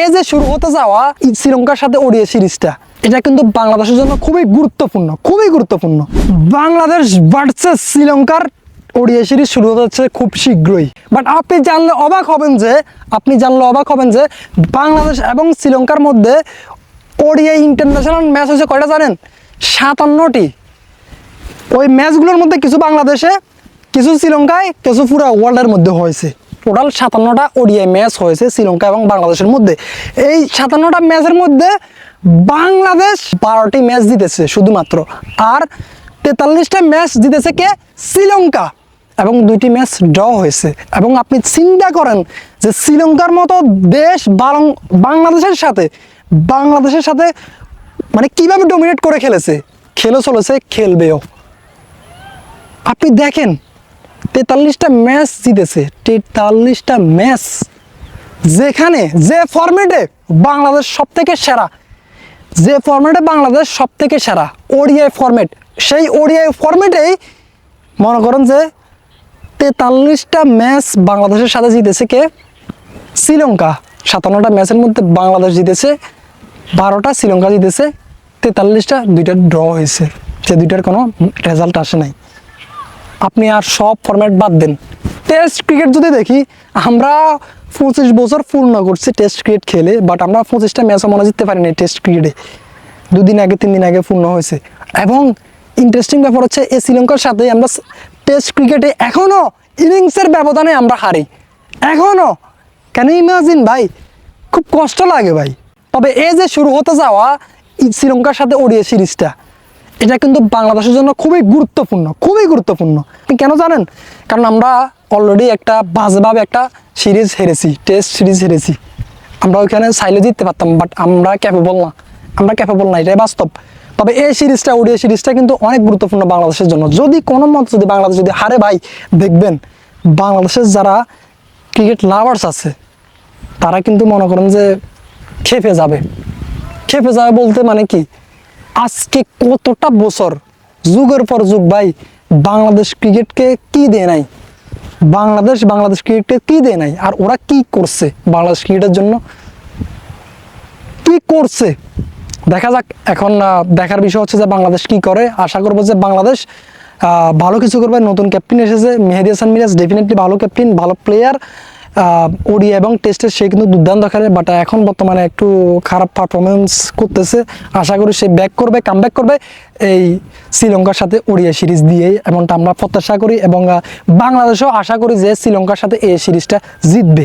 এই যে শুরু হতে যাওয়া শ্রীলঙ্কার সাথে ওডিয়া সিরিজটা, এটা কিন্তু বাংলাদেশের জন্য খুবই গুরুত্বপূর্ণ খুবই গুরুত্বপূর্ণ। বাংলাদেশ ভার্সেস শ্রীলঙ্কার ওডিয়া সিরিজ শুরু হতে যাচ্ছে খুব শীঘ্রই। বাট আপনি জানলে অবাক হবেন যে, আপনি জানলে অবাক হবেন যে, বাংলাদেশ এবং শ্রীলঙ্কার মধ্যে ওডিয়া ইন্টারন্যাশনাল ম্যাচ হয়েছে কয়টা জানেন? সাতান্নটি। ওই ম্যাচগুলোর মধ্যে কিছু বাংলাদেশে, কিছু শ্রীলঙ্কায়, কিছু পুরো ওয়ার্ল্ডের মধ্যে হয়েছে। টোটাল সাতান্নটা ওডিআই ম্যাচ হয়েছে শ্রীলঙ্কা এবং বাংলাদেশের মধ্যে। এই সাতান্নটা ম্যাচের মধ্যে বাংলাদেশ বারোটি ম্যাচ জিতেছে শুধুমাত্র। আর তেতাল্লিশটা ম্যাচ জিতেছে কে? শ্রীলঙ্কা। এবং দুইটি ম্যাচ ড্র হয়েছে। এবং আপনি চিন্তা করেন যে শ্রীলঙ্কার মতো দেশ বালং- বাংলাদেশের সাথে বাংলাদেশের সাথে মানে কীভাবে ডমিনেট করে খেলেছে? খেলে চলেছে খেলবেও। আপনি দেখেন তেতাল্লিশটা ম্যাচ জিতেছে, তেতাল্লিশটা ম্যাচ যেখানে যে ফরম্যাটে বাংলাদেশ সব থেকে সেরা, যে ফরম্যাটে বাংলাদেশ সব থেকে সেরা, ওডিআই ফরম্যাট সেই ওডিআই ফরম্যাটেই মনে করেন যে তেতাল্লিশটা ম্যাচ বাংলাদেশের সাথে জিতেছে কে? শ্রীলঙ্কা। সাতান্নটা ম্যাচের মধ্যে বাংলাদেশ জিতেছে, বারোটা শ্রীলঙ্কা জিতেছে, তেতাল্লিশটা দুইটা ড্র হয়েছে। যে দুইটার কোনো রেজাল্ট আসে নাই। আপনি আর সব ফরম্যাট বাদ দেন। টেস্ট ক্রিকেট যদি দেখি, আমরা পঁচিশ বছর পূর্ণ করছি টেস্ট ক্রিকেট খেলে বাট আমরা পঁচিশটা ম্যাচও মনে জিততে পারিনি টেস্ট ক্রিকেটে দুদিন আগে, তিন দিন আগে পূর্ণ হয়েছে। এবং ইন্টারেস্টিং ব্যাপার হচ্ছে, এই শ্রীলঙ্কার সাথে আমরা টেস্ট ক্রিকেটে এখনও ইনিংসের ব্যবধানে আমরা হারি। এখনও কেন ইমাজিন ভাই? খুব কষ্ট লাগে ভাই। তবে এই যে শুরু হতে যাওয়া শ্রীলঙ্কার সাথে ওডিয়া সিরিজটা। এটা কিন্তু বাংলাদেশের জন্য খুবই গুরুত্বপূর্ণ খুবই গুরুত্বপূর্ণ। কেন জানেন? কারণ আমরা অলরেডি একটা বাজেভাবে একটা সিরিজ হেরেছি টেস্ট সিরিজ হেরেছি। আমরা ওইখানে চাইলে জিততে পারতাম বাট আমরা ক্যাপেবল না। আমরা ক্যাপেবল না, এটাই বাস্তব। তবে এই সিরিজটা ওডিয়া সিরিজটা কিন্তু অনেক গুরুত্বপূর্ণ বাংলাদেশের জন্য। যদি কোনো মত যদি বাংলাদেশ যদি হারে ভাই, দেখবেন, বাংলাদেশের যারা ক্রিকেট লাভার্স আছে, তারা কিন্তু মনে করেন যে খেপে যাবে। খেপে যাবে বলতে মানে কি? আজকে কতটা বছর? যুগের পর যুগ ভাই, বাংলাদেশ ক্রিকেটকে কি দেয় নাই? বাংলাদেশ বাংলাদেশ ক্রিকেটকে কি দেয় নাই? আর ওরা কি করছে বাংলাদেশ ক্রিকেটের জন্য? কি করছে? দেখা যাক, এখন দেখার বিষয় হচ্ছে যে বাংলাদেশ কি করে। আশা করব যে বাংলাদেশ ভালো কিছু করবে। নতুন ক্যাপ্টেন এসেছে। মেহেদি হাসান মিরাজ ডেফিনেটলি ভালো ক্যাপ্টেন ভালো প্লেয়ার ওডি এবং টেস্টে সে কিন্তু দুর্দান্ত খেলে বাট এখন বর্তমানে একটু খারাপ পারফরমেন্স করতেছে। আশা করি সে ব্যাক করবে কাম করবে এই শ্রীলঙ্কার সাথে ওডিয়া সিরিজ দিয়েই, এমনটা আমরা প্রত্যাশা করি এবং বাংলাদেশও আশা করি যে শ্রীলঙ্কার সাথে এই সিরিজটা জিতবে।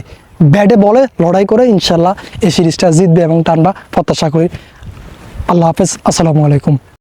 ব্যাটে বলে, লড়াই করে ইনশাল্লাহ এই সিরিজটা জিতবে এবং তা আমরা প্রত্যাশা করি। আল্লাহ হাফেজ, আসসালামু আলাইকুম।